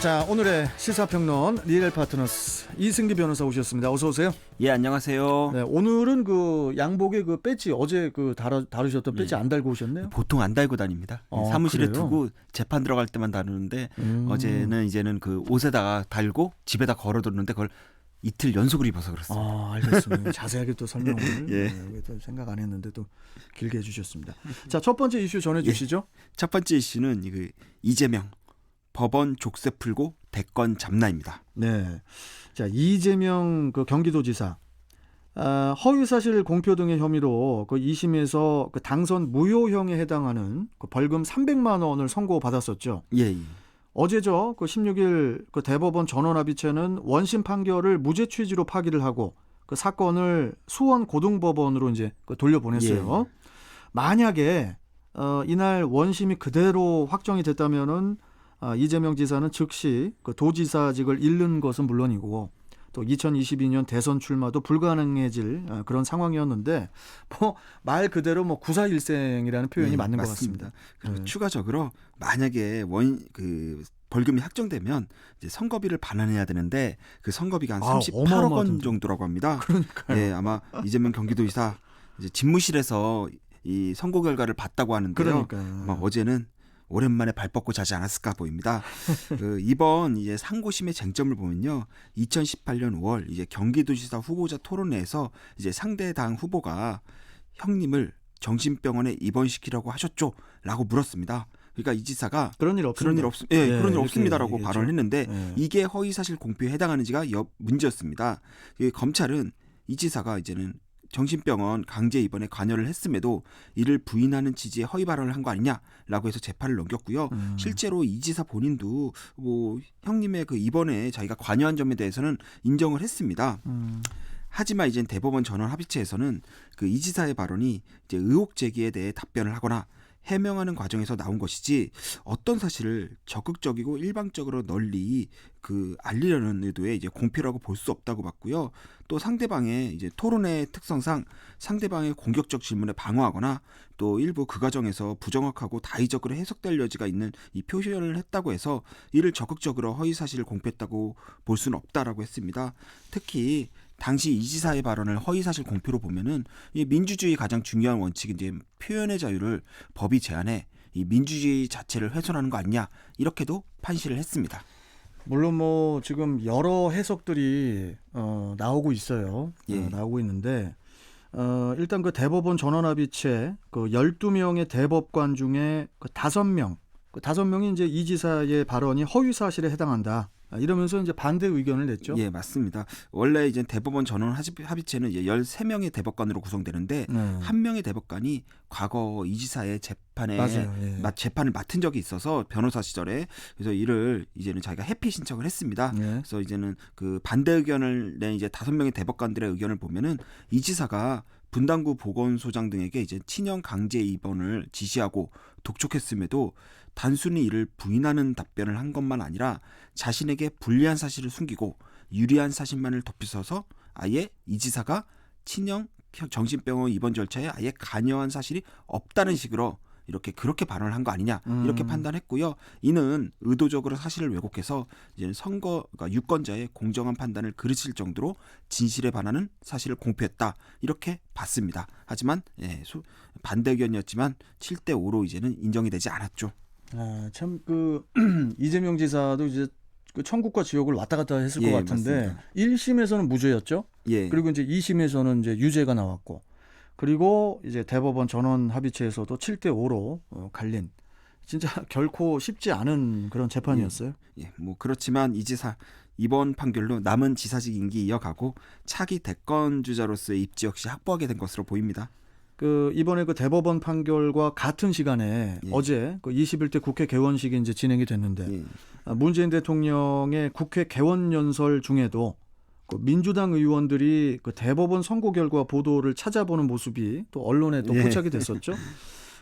자 오늘의 시사평론 리얼 파트너스 이승기 변호사 오셨습니다. 어서 오세요. 예 안녕하세요. 네, 오늘은 그 양복에 그 배지 어제 그 다루, 다루셨던 배지 안 달고 오셨네요. 보통 안 달고 다닙니다. 아, 사무실에 그래요? 두고 재판 들어갈 때만 다루는데 음. 어제는 이제는 그 옷에다가 달고 집에다 걸어뒀는데 그걸 이틀 연속으로 입어서 그렇습니다. 아 알겠습니다. 자세하게 또 설명을 예. 네, 생각 안 했는데 또 길게 해주셨습니다. 자 첫 번째 이슈 전해주시죠. 첫 번째 이슈는 이그 이재명 법원 족쇄 풀고 대권 잡나입니다. 네. 자 이재명 그 경기도지사 아, 허위 사실 공표 등의 혐의로 그 2심에서 그 당선 무효형에 해당하는 그 벌금 300만 원을 선고받았었죠. 예. 예. 어제죠. 그 16일 그 대법원 전원합의체는 원심 판결을 무죄 취지로 파기를 하고 그 사건을 수원 고등법원으로 이제 그 돌려보냈어요. 만약에 어, 이날 원심이 그대로 확정이 됐다면은 아, 이재명 지사는 즉시 그 도지사직을 잃는 것은 물론이고 또 2022년 대선 출마도 불가능해질 아, 그런 상황이었는데 뭐 말 그대로 뭐 구사일생이라는 표현이 예, 맞는 맞습니다. 것 같습니다. 그리고 네. 추가적으로 만약에 원그 벌금이 확정되면 이제 선거비를 반환해야 되는데 그 선거비가 한 아, 38억 원 어마어마하던데. 정도라고 합니다. 그러니까요. 예, 아마 이재명 경기도지사 이제 집무실에서 이 선고 결과를 봤다고 하는데요. 그러니까요. 아마 어제는 오랜만에 발 뻗고 자지 않았을까 보입니다. 그 이번 이제 상고심의 쟁점을 보면요, 2018년 5월 이제 경기도지사 후보자 토론회에서 이제 상대 당 후보가 형님을 정신병원에 입원시키라고 하셨죠라고 물었습니다. 그러니까 이 지사가 그런 일 없습니다. 그런 일 없, 예, 예, 그런 일 이렇게 없습니다라고. 발언을 했는데 예. 이게 허위 사실 공표에 해당하는지가 여, 문제였습니다. 이 검찰은 이 지사가 이제는 정신병원 강제 입원에 관여를 했음에도 이를 부인하는 취지의 허위 발언을 한 거 아니냐라고 해서 재판을 넘겼고요. 음. 실제로 이 지사 본인도 뭐 형님의 그 입원에 자기가 관여한 점에 대해서는 인정을 했습니다. 음, 하지만 이제 대법원 전원 합의체에서는 그 이 지사의 발언이 이제 의혹 제기에 대해 답변을 하거나 해명하는 과정에서 나온 것이지 어떤 사실을 적극적이고 일방적으로 널리 그 알리려는 의도의 이제 공표라고 볼 수 없다고 봤고요. 또 상대방의 이제 토론의 특성상 상대방의 공격적 질문에 방어하거나 또 일부 그 과정에서 부정확하고 다의적으로 해석될 여지가 있는 이 표현을 했다고 해서 이를 적극적으로 허위 사실을 공표했다고 볼 수는 없다라고 했습니다. 특히 당시 이 지사의 발언을 허위 사실 공표로 보면은 이 민주주의 가장 중요한 원칙인 이제 표현의 자유를 법이 제한해 이 민주주의 자체를 훼손하는 거 아니냐 이렇게도 판시를 했습니다. 물론 뭐 지금 여러 해석들이 어, 나오고 있어요. 예. 어, 나오고 있는데 어, 일단 그 대법원 전원합의체 그 12명의 대법관 중에 그 5명, 그 5명이 이제 이 지사의 발언이 허위 사실에 해당한다. 아, 이러면서 이제 반대 의견을 냈죠. 예, 맞습니다. 원래 이제 대법원 전원 합의- 합의체는 이제 13명의 대법관으로 구성되는데 네. 한 명의 대법관이 과거 이 지사의 재판에. 예. 마- 재판을 맡은 적이 있어서 변호사 시절에 그래서 이를 이제는 자기가 회피 신청을 했습니다. 예. 그래서 이제는 그 반대 의견을 낸 이제 다섯 명의 대법관들의 의견을 보면은 이 지사가 분당구 보건소장 등에게 이제 친형 강제 입원을 지시하고 독촉했음에도 단순히 이를 부인하는 답변을 한 것만 아니라 자신에게 불리한 사실을 숨기고 유리한 사실만을 덮이서서 아예 이 지사가 친형 정신병원 입원 절차에 아예 관여한 사실이 없다는 식으로 이렇게 그렇게 발언을 한 거 아니냐 이렇게 음. 판단했고요. 이는 의도적으로 사실을 왜곡해서 이제 선거 그러니까 유권자의 공정한 판단을 그르칠 정도로 진실에 반하는 사실을 공표했다 이렇게 봤습니다. 하지만 예, 소- 반대 의견이었지만 7대 5로 이제는 인정이 되지 않았죠. 아, 참그 이재명 지사도 이제 그 천국과 지옥을 왔다 갔다 했을 예, 것 같은데 맞습니다. 1심에서는 무죄였죠. 예, 그리고 이제 2심에서는 이제 유죄가 나왔고 그리고 이제 대법원 전원 합의체에서도 7대 5로 어, 갈린 진짜 결코 쉽지 않은 그런 재판이었어요. 예, 뭐 그렇지만 이 지사 이번 판결로 남은 지사직 임기 이어가고 차기 대권 주자로서의 입지 역시 확보하게 된 것으로 보입니다. 그 이번에 그 대법원 판결과 같은 시간에 예. 어제 그 21대 국회 개원식이 이제 진행이 됐는데 예, 아, 문재인 대통령의 국회 개원 연설 중에도 그 민주당 의원들이 그 대법원 선고 결과 보도를 찾아보는 모습이 또 언론에 또 예. 포착이 됐었죠.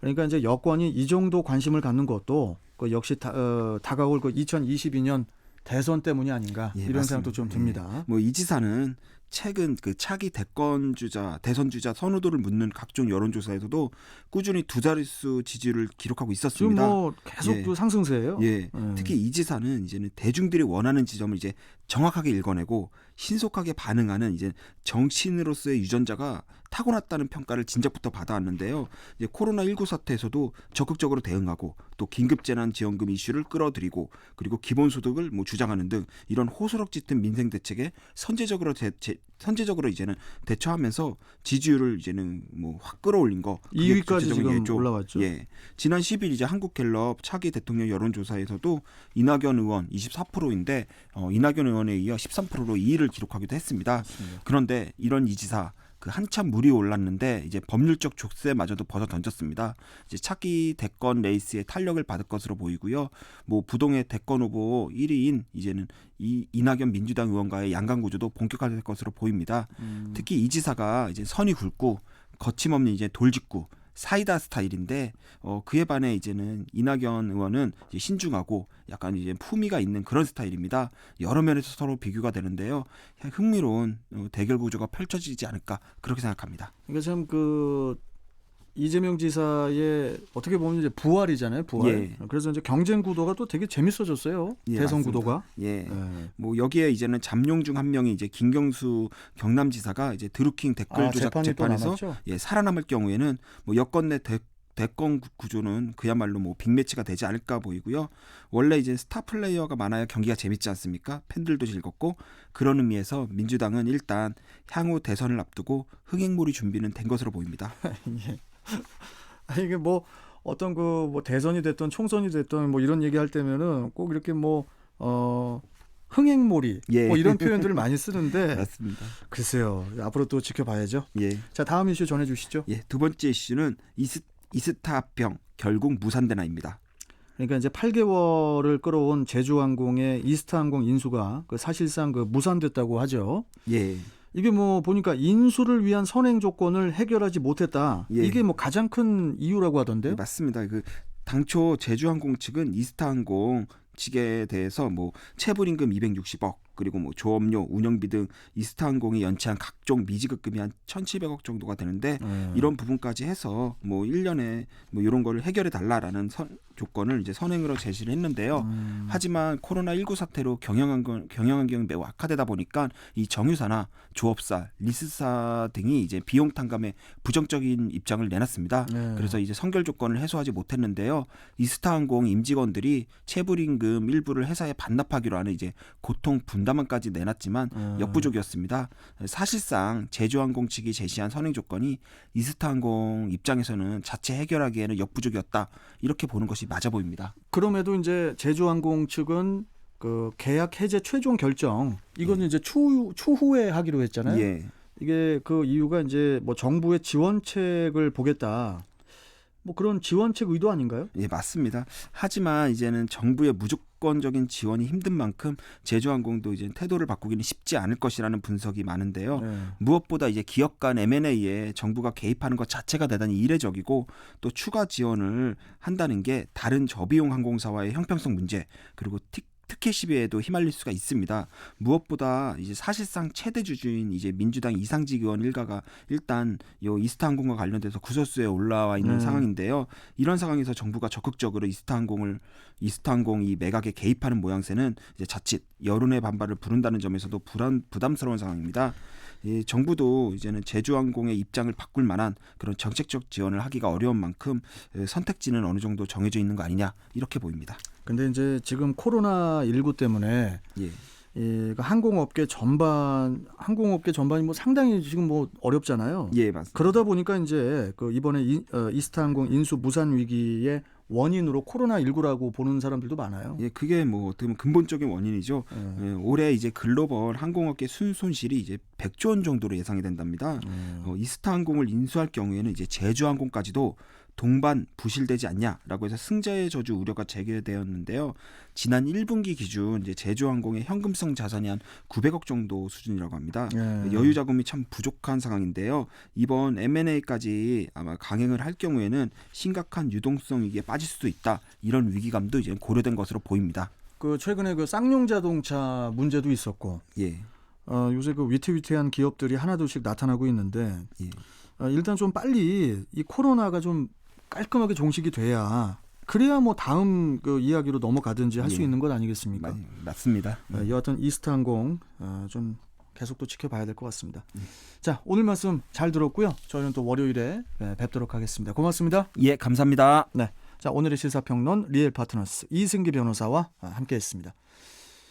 그러니까 이제 여권이 이 정도 관심을 갖는 것도 그 역시 다, 어, 다가올 그 2022년 대선 때문이 아닌가 예, 이런 맞습니다. 생각도 좀 예. 듭니다. 뭐이 지사는 최근 그 차기 대권 주자 대선 주자 선호도를 묻는 각종 여론조사에서도 꾸준히 두 자릿수 지지율을 기록하고 지금 있었습니다. 뭐 계속 예. 그 상승세예요. 예. 음. 특히 이 지사는 이제는 대중들이 원하는 지점을 이제 정확하게 읽어내고 신속하게 반응하는 이제 정치인으로서의 유전자가 타고났다는 평가를 진작부터 받아왔는데요. 이제 코로나 19 사태에서도 적극적으로 대응하고 또 긴급 재난 지원금 이슈를 끌어들이고 그리고 기본소득을 뭐 주장하는 등 이런 호소력 짙은 민생 대책에 선제적으로 대, 제- 선제적으로 이제는 대처하면서 지지율을 이제는 뭐 확 끌어올린 거 그게 2위까지 구체적인 지금 예죠. 올라왔죠. 예. 지난 10일 이제 한국갤럽 차기 대통령 여론조사에서도 이낙연 의원 24%인데 어, 이낙연 의원에 이어 13%로 2위를 기록하기도 했습니다. 맞습니다. 그런데 이런 이 지사 그 한참 물이 올랐는데 이제 법률적 족쇄마저도 벗어 던졌습니다. 이제 차기 대권 레이스에 탄력을 받을 것으로 보이고요. 뭐 부동의 대권 후보 1위인 이제는 이 이낙연 민주당 의원과의 양강 구조도 본격화될 것으로 보입니다. 음. 특히 이 지사가 이제 선이 굵고 거침없는 이제 돌직구 사이다 스타일인데 어 그에 반해 이제는 이낙연 의원은 이제 신중하고 약간 이제 품위가 있는 그런 스타일입니다. 여러 면에서 서로 비교가 되는데요. 흥미로운 어, 대결 구조가 펼쳐지지 않을까 그렇게 생각합니다. 그러니까 참그 이재명 지사의 어떻게 보면 이제 부활이잖아요, 부활. 예. 그래서 이제 경쟁 구도가 또 되게 재밌어졌어요. 예, 대선 맞습니다. 구도가. 예. 예. 뭐 여기에 이제는 잠룡 중 한 명이 이제 김경수 경남지사가 이제 드루킹 댓글 아, 조작 재판에서. 예, 살아남을 경우에는 뭐 여권 내 대, 대권 구- 구조는 그야말로 뭐 빅매치가 되지 않을까 보이고요. 원래 이제 스타 플레이어가 많아야 경기가 재밌지 않습니까? 팬들도 즐겁고 그런 의미에서 민주당은 일단 향후 대선을 앞두고 흥행몰이 준비는 된 것으로 보입니다. 예. 아, 이게 뭐 어떤 그 뭐 대선이 됐던 총선이 됐던 뭐 이런 얘기 할 때면은 꼭 이렇게 뭐어 흥행몰이 예. 뭐 이런 표현들을 많이 쓰는데 맞습니다. 글쎄요 앞으로 또 지켜봐야죠. 예. 자 다음 이슈 전해주시죠. 예, 두 번째 이슈는 이스, 이스타병 결국 무산되나입니다. 그러니까 이제 8개월을 끌어온 제주항공의 이스타항공 인수가 그 사실상 그 무산됐다고 하죠. 예. 이게 뭐 보니까 인수를 위한 선행 조건을 해결하지 못했다. 예. 이게 뭐 가장 큰 이유라고 네, 하던데요. 맞습니다. 그 당초 제주항공 측은 이스타항공 측에 대해서 뭐 체불 임금 260억 그리고 뭐 조업료, 운영비 등 이스타항공이 연체한 각종 미지급금이 한 1,700억 정도가 되는데 예. 이런 부분까지 해서 뭐 1년에 뭐 이런 거를 해결해 달라라는 선, 조건을 이제 선행으로 제시를 했는데요. 음. 하지만 코로나 19 사태로 경영환경 경영환경이 매우 악화되다 보니까 이 정유사나 조업사, 리스사 등이 이제 비용 탕감에 부정적인 입장을 내놨습니다. 예. 그래서 이제 선결 조건을 해소하지 못했는데요. 이스타항공 임직원들이 체불임금 일부를 회사에 반납하기로 하는 이제 고통 분 담안까지 내놨지만 예. 역부족이었습니다. 사실상 제주항공 측이 제시한 선행 조건이 이스타항공 입장에서는 자체 해결하기에는 역부족이었다 이렇게 보는 것이 맞아 보입니다. 그럼에도 이제 제주항공 측은 그 계약 해제 최종 결정 이거는 이제 추후 추후에 하기로 했잖아요. 예, 이게 그 이유가 이제 뭐 정부의 지원책을 보겠다. 뭐 그런 지원책 의도 아닌가요? 예 맞습니다. 하지만 이제는 정부의 무조건적인 지원이 힘든 만큼 제주항공도 이제 태도를 바꾸기는 쉽지 않을 것이라는 분석이 많은데요. 네. 무엇보다 이제 기업 간 M&A에 정부가 개입하는 것 자체가 대단히 이례적이고 또 추가 지원을 한다는 게 다른 저비용 항공사와의 형평성 문제 그리고 티, 티켓 시비에도 휘말릴 수가 있습니다. 무엇보다 이제 사실상 최대 주주인 이제 민주당 이상직 의원 일가가 일단 요 이스타항공과 관련돼서 구설수에 올라와 있는 음. 상황인데요. 이런 상황에서 정부가 적극적으로 이스타항공을 이스타항공 이 매각에 개입하는 모양새는 이제 자칫 여론의 반발을 부른다는 점에서도 불안 부담스러운 상황입니다. 이 정부도 이제는 제주항공의 입장을 바꿀 만한 그런 정책적 지원을 하기가 어려운 만큼 에, 선택지는 어느 정도 정해져 있는 거 아니냐 이렇게 보입니다. 근데 이제 지금 코로나 19 때문에 예, 이 항공업계 전반 항공업계 전반이 뭐 상당히 지금 뭐 어렵잖아요. 예 맞습니다. 그러다 보니까 이제 그 이번에 이, 어, 이스타항공 인수 무산 위기의 원인으로 코로나 19라고 보는 사람들도 많아요. 예, 그게 뭐 어떻게 보면 근본적인 원인이죠. 예. 예, 올해 이제 글로벌 항공업계 순 손실이 이제 100조 원 정도로 예상이 된답니다. 음. 어, 이스타항공을 인수할 경우에는 이제 제주항공까지도 동반 부실되지 않냐라고 해서 승자의 저주 우려가 제기되었는데요. 지난 1분기 기준 이제 제주항공의 현금성 자산이 한 900억 정도 수준이라고 합니다. 예. 여유 자금이 참 부족한 상황인데요. 이번 M&A까지 아마 강행을 할 경우에는 심각한 유동성 위기에 빠질 수도 있다. 이런 위기감도 이제 고려된 것으로 보입니다. 그 최근에 그 쌍용 자동차 문제도 있었고 예. 어, 요새 그 위태위태한 기업들이 하나둘씩 나타나고 있는데 예. 어, 일단 좀 빨리 이 코로나가 좀 깔끔하게 종식이 돼야 그래야 뭐 다음 그 이야기로 넘어가든지 할수 예. 있는 것 아니겠습니까? 많이 맞습니다. 어, 여하튼 이스타항공 어, 좀 계속 또 지켜봐야 될 것 같습니다. 음. 자 오늘 말씀 잘 들었고요. 저희는 또 월요일에 네, 뵙도록 하겠습니다. 고맙습니다. 예, 감사합니다. 자 오늘의 시사평론 리엘 파트너스 이승기 변호사와 아, 함께했습니다.